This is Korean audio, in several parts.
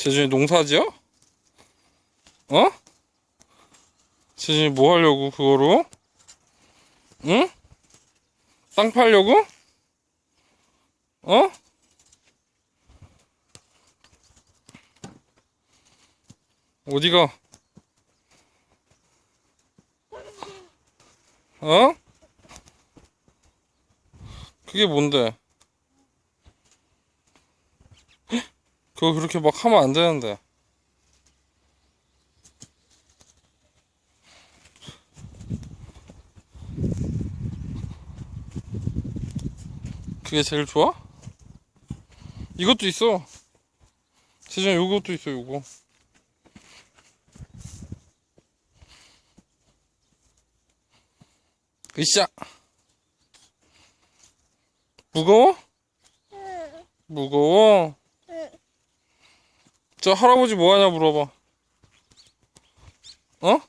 재준이 농사지어? 어? 재준이 뭐 하려고 그거로? 응? 땅 팔려고? 어? 어디가? 어? 그게 뭔데? 그거 그렇게 막 하면 안 되는데. 그게 제일 좋아? 이것도 있어. 세전 요것도 있어, 요거. 으쌰. 무거워? 무거워? 저 할아버지 뭐 하냐 물어봐. 어?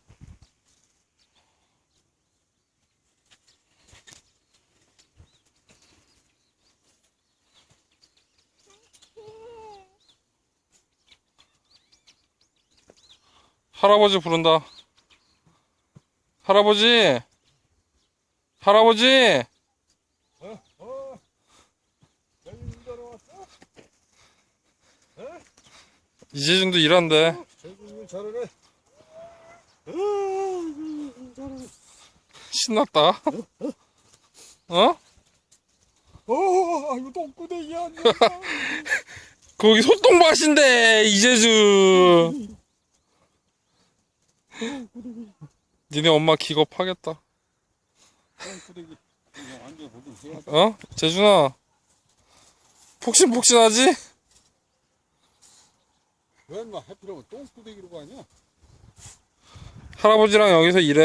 할아버지 부른다. 할아버지! 할아버지! 이재준도 일한대. 재준이 잘하네. 신났다. 어? 어, 이거 똥구덩이야. 거기 소똥밭인데, 이재준. 니네 엄마 기겁하겠다. 어? 재준아. 폭신폭신하지? 왜 인마 해피라고 똥구덩이로 가냐? 할아버지랑 여기서 일해.